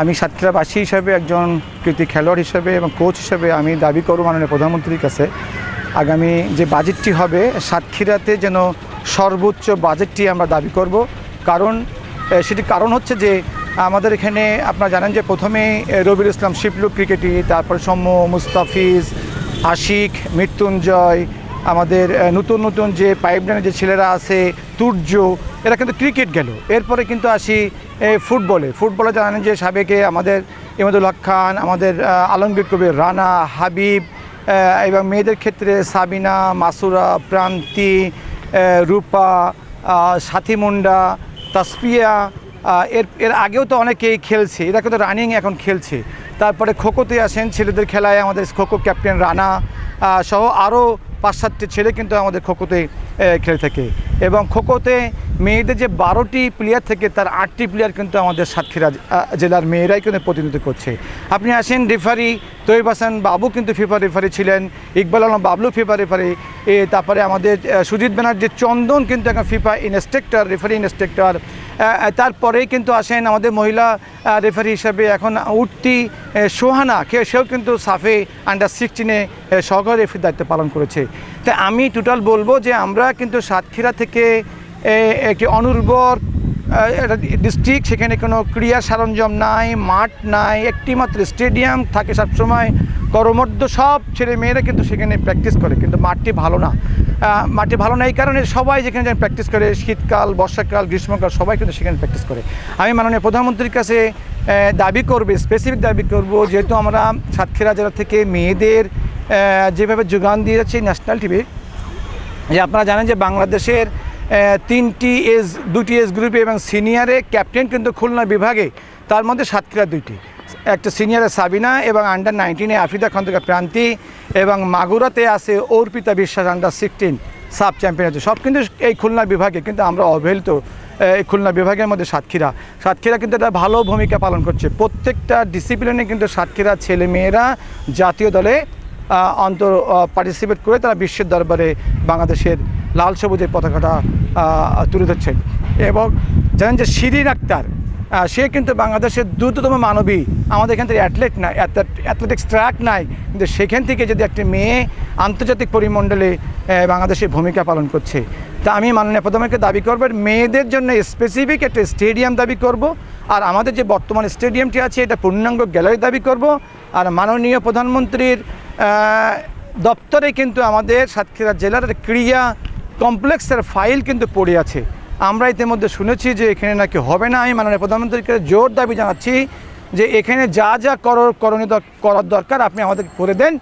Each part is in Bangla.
আমি সাতক্ষীরাবাসী হিসাবে একজন কৃতি খেলোয়াড় হিসেবে এবং কোচ হিসেবে আমি দাবি করব মাননীয় প্রধানমন্ত্রীর কাছে, আগামী যে বাজেটটি হবে, সাতক্ষীরাতে যেন সর্বোচ্চ বাজেটটি আমরা দাবি করব। কারণ সেটি কারণ হচ্ছে যে, আমাদের এখানে আপনারা জানেন যে প্রথমে রবিউল ইসলাম শিবলু ক্রিকেটি, তারপরে সৌম্য, মুস্তাফিজ, আশিক, মৃত্যুঞ্জয় আমাদের নতুন নতুন যে পাইপলাইনের যে ছেলেরা আছে, তুর্য, এরা কিন্তু ক্রিকেট গেল। এরপরে কিন্তু আসি ফুটবলে ফুটবলে জানেন যে সাবেকে আমাদের ইমাদুল খান, আমাদের আলমগীর কবির রানা, হাবিব এবং মেয়েদের ক্ষেত্রে সাবিনা, মাসুরা, প্রান্তি রূপা সাথী মুন্ডা তাসপিয়া এর এর আগেও তো অনেকেই খেলছে। এরা কিন্তু রানিং এখন খেলছে। তারপরে খোখোতে আসেন ছেলেদের খেলায় আমাদের খোখো ক্যাপ্টেন রানা সহ আরও পাঁচ সাতটি ছেলে কিন্তু আমাদের খোখোতে খেলে থাকে। এবং খোখোতে মেয়েদের যে বারোটি প্লেয়ার থেকে তার আটটি প্লেয়ার কিন্তু আমাদের সাতক্ষীরা জেলার মেয়েরাই কিন্তু প্রতিনিধিত্ব করছে। আপনি আসেন রেফারি তৈব হাসান বাবু কিন্তু ফিফা রেফারি ছিলেন, ইকবাল আলম বাবলু ফিফা রেফারি এ, তারপরে আমাদের সুজিত ব্যানার্জির চন্দন কিন্তু এখন ফিফা ইনস্ট্রাক্টর রেফারি ইনস্ট্রাক্টর তারপরেই কিন্তু আসেন আমাদের মহিলা রেফারি হিসাবে এখন উঠতি সোহানা সেও কিন্তু সাফে আন্ডার সিক্সটিনে সহকারী রেফারির দায়িত্ব পালন করেছে। তাই আমি টোটাল বলব যে আমরা কিন্তু সাতক্ষীরা থেকে একটি অনুর্বর ডিস্ট্রিক্ট, সেখানে কোনো ক্রীড়া সরঞ্জাম নাই, মাঠ নাই, একটিমাত্র স্টেডিয়াম থাকে সবসময় করমর্দ সব ছেলে মেয়েরা কিন্তু সেখানে প্র্যাকটিস করে, কিন্তু মাঠটি ভালো না। মাঠটি ভালো না এই কারণে সবাই যেখানে যেন প্র্যাকটিস করে, শীতকাল, বর্ষাকাল, গ্রীষ্মকাল, সবাই কিন্তু সেখানে প্র্যাকটিস করে। আমি মাননীয় প্রধানমন্ত্রীর কাছে দাবি করবে স্পেসিফিক দাবি করব, যেহেতু আমরা সাতক্ষীরা জেলা থেকে মেয়েদের যেভাবে যোগান দিয়ে যাচ্ছে ন্যাশনাল টিভি যে আপনারা জানেন যে বাংলাদেশের তিনটি এজ দুটি এজ গ্রুপে এবং সিনিয়রে ক্যাপ্টেন কিন্তু খুলনা বিভাগে। তার মধ্যে সাতক্ষীরা দুইটি। একটা সিনিয়রে সাবিনা এবং আন্ডার নাইনটিনে আফিদা খন্দকার প্রান্তি এবং মাগুরাতে আছে অর্পিতা বিশ্বাস আন্ডার সিক্সটিন সাব চ্যাম্পিয়ন আছে। সব কিন্তু এই খুলনা বিভাগে, কিন্তু আমরা অবহেলিত এই খুলনা বিভাগের মধ্যে সাতক্ষীরা। সাতক্ষীরা কিন্তু একটা ভালো ভূমিকা পালন করছে। প্রত্যেকটা ডিসিপ্লিনে কিন্তু সাতক্ষীরা ছেলে মেয়েরা জাতীয় দলে অন্তর পার্টিসিপেট করে তারা বিশ্বের দরবারে বাংলাদেশের লাল সবুজের পতাকাটা তুলে ধরছেন। এবং জানেন যে শিরিন আক্তার সে কিন্তু বাংলাদেশের দ্রুততম মানবী। আমাদের এখান থেকে অ্যাথলেট নাই অ্যাথলেটিক্স ট্র্যাক নাই। কিন্তু সেখান থেকে যদি একটি মেয়ে আন্তর্জাতিক পরিমণ্ডলে আহ, বাংলাদেশের ভূমিকা পালন করছে তা আমি মাননীয় প্রধানমন্ত্রীকে দাবি করব মেয়েদের জন্য স্পেসিফিক একটা স্টেডিয়াম দাবি করব আর আমাদের যে বর্তমান স্টেডিয়ামটি আছে এটা পূর্ণাঙ্গ গ্যালারি দাবি করব। আর মাননীয় প্রধানমন্ত্রীর দপ্তরে কিন্তু আমাদের সাতক্ষীরা জেলার ক্রিয়া কমপ্লেক্সের ফাইল কিন্তু পড়ে আছে। আমরা ইতিমধ্যে শুনেছি যে এখানে নাকি হবে না। আমি মাননীয় প্রধানমন্ত্রীকে জোর দাবি জানাচ্ছি যে এখানে যা যা করার করণীয় করার দরকার আপনি আমাদের করে দেন।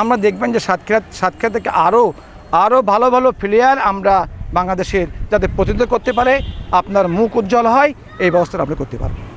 আমরা দেখবেন যে সাতক্ষীরা সাতক্ষীরা থেকে আরও আরও ভালো ভালো প্লেয়ার আমরা বাংলাদেশের যাতে প্রতিনিধিত্ব করতে পারে, আপনার মুখ উজ্জ্বল হয়, এই ব্যবস্থাটা আপনি করতে পারবেন।